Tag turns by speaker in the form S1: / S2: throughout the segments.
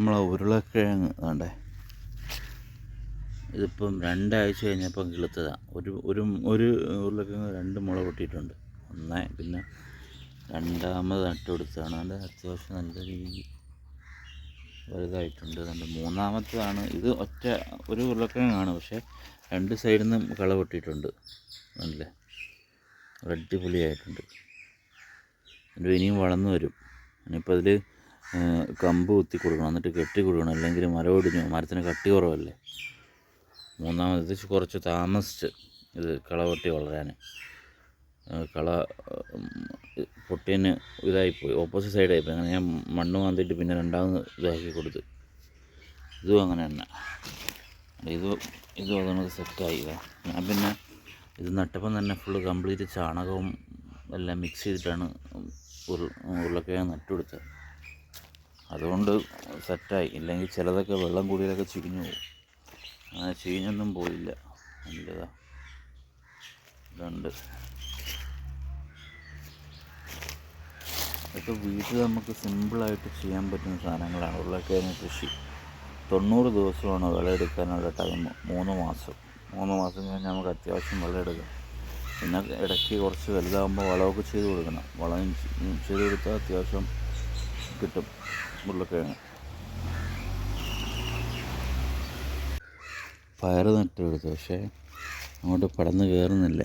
S1: നമ്മളെ ഉരുളക്കിഴങ്ങ് വേണ്ടേ ഇതിപ്പം രണ്ടാഴ്ച കഴിഞ്ഞപ്പം കിളുത്തതാണ് ഒരു ഒരു ഒരു ഉരുളക്കിഴങ്ങ് രണ്ട് മുള പൊട്ടിയിട്ടുണ്ട്. ഒന്ന് പിന്നെ രണ്ടാമത് നട്ടുകൊടുത്താണ് അത് അത്യാവശ്യം നല്ല രീതി വലുതായിട്ടുണ്ട്. അതുകൊണ്ട് മൂന്നാമത്തതാണ്. ഇത് ഒറ്റ ഒരു ഉരുളക്കിഴങ്ങാണ്. പക്ഷേ രണ്ട് സൈഡിൽ നിന്നും കള പൊട്ടിയിട്ടുണ്ട്. നല്ല അടിപൊളിയായിട്ടുണ്ട്. ഇത് ഇനിയും വളർന്നു വരും. ഇനിയിപ്പോൾ അതിൽ കമ്പ് കുത്തി കൊടുക്കണം. എന്നിട്ട് കെട്ടി കൊടുക്കണം. അല്ലെങ്കിൽ മരം ഒടിഞ്ഞു. മരത്തിന് കട്ടി കുറവല്ലേ? മൂന്നാമത് കുറച്ച് താമസിച്ച് ഇത് കള പൊട്ടി വളരാൻ. കള പൊട്ടിന് ഇതായിപ്പോയി. ഓപ്പോസിറ്റ് സൈഡായിപ്പോയി അങ്ങനെ ഞാൻ മണ്ണ് മാന്തിയിട്ട് പിന്നെ രണ്ടാമത് ഇതാക്കി കൊടുത്ത്. ഇതും അങ്ങനെ തന്നെ. ഇത് ഇതും അതുകൊണ്ട് സെറ്റായി ഞാൻ പിന്നെ ഇത് നട്ടപ്പം തന്നെ ഫുള്ള് കംപ്ലീറ്റ് ചാണകവും എല്ലാം മിക്സ് ചെയ്തിട്ടാണ് ഉരു ഉരുളക്കിഴങ്ങ് നട്ടുകൊടുത്തത്. അതുകൊണ്ട് സെറ്റായി. ഇല്ലെങ്കിൽ ചിലതൊക്കെ വെള്ളം കൂടിയതൊക്കെ ചീഞ്ഞു പോകും. അങ്ങനെ ചീഞ്ഞൊന്നും പോയില്ല. നല്ലതാ ഇതുണ്ട്. ഇതൊക്കെ വീട്ടിൽ നമുക്ക് സിമ്പിളായിട്ട് ചെയ്യാൻ പറ്റുന്ന സാധനങ്ങളാണ്. ഉരുളക്കിഴങ്ങ് കൃഷി. തൊണ്ണൂറ് ദിവസമാണ് വിളയെടുക്കാനുള്ള ടൈം. മൂന്ന് മാസം. മൂന്ന് മാസം കഴിഞ്ഞാൽ നമുക്ക് അത്യാവശ്യം വിളയെടുക്കാം പിന്നെ ഇടയ്ക്ക് കുറച്ച് വലുതാകുമ്പോൾ വളമൊക്കെ ചെയ്ത് കൊടുക്കണം. വളം ചെയ്ത് കൊടുത്താൽ അത്യാവശ്യം കിട്ടും. ഉരുളക്കിഴങ്ങ്. പയർ നട്ടെടുത്തു പക്ഷേ അങ്ങോട്ട് പടന്ന് കയറുന്നില്ല.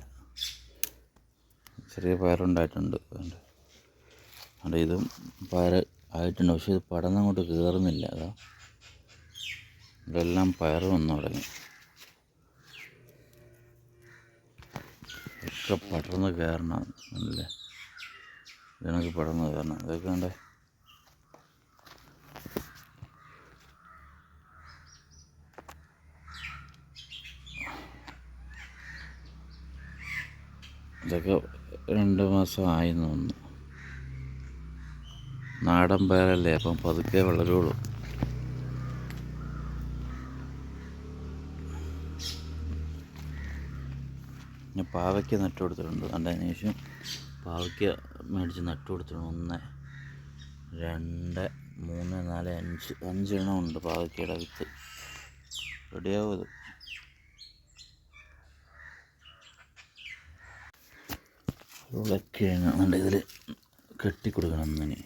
S1: ചെറിയ പയറുണ്ടായിട്ടുണ്ട്. അതുകൊണ്ട് ഇതും പയർ ആയിട്ടുണ്ട് പക്ഷേ ഇത് പടന്നങ്ങോട്ട് കയറുന്നില്ല. അതാ ഇതെല്ലാം പയർ വന്നു തുടങ്ങി. ഒക്കെ പടർന്ന് കയറണം അല്ലേ? ഇതിനൊക്കെ പടർന്ന് കയറണം. ഇതൊക്കെ ഉണ്ടേ ഇതൊക്കെ രണ്ട് മാസം ആയി തോന്നുന്നു. നാടൻ പേരല്ലേ അപ്പം പതുക്കെ വളരുള്ളൂ. ഞാൻ പാവയ്ക്ക നട്ടു കൊടുത്തിട്ടുണ്ട്. അതിന് ശേഷം പാവയ്ക്ക മേടിച്ച് നട്ടു കൊടുത്തിട്ടുണ്ട്. ഒന്ന് രണ്ട് മൂന്ന് നാല് അഞ്ച് അഞ്ചെണ്ണം ഉണ്ട് പാവയ്ക്കയുടെ വിത്ത്. റെഡിയാവും ഉരുളക്കിഴങ്ങ് നല്ല ഇതിൽ കെട്ടിക്കൊടുക്കണം അങ്ങനെ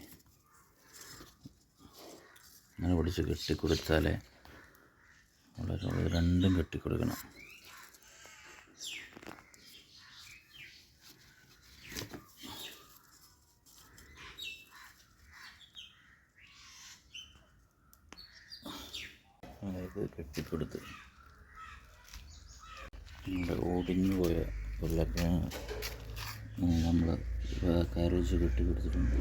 S1: അങ്ങനെ പിടിച്ച് കെട്ടിക്കൊടുത്താലേ വളരെ രണ്ടും കെട്ടിക്കൊടുക്കണം. കെട്ടിക്കൊടുത്ത് നമ്മുടെ ഓടിഞ്ഞു പോയ ഉരുളക്കിഴങ്ങ് നമ്മൾ കയറി വെച്ച് കെട്ടി കൊടുത്തിട്ടുണ്ട്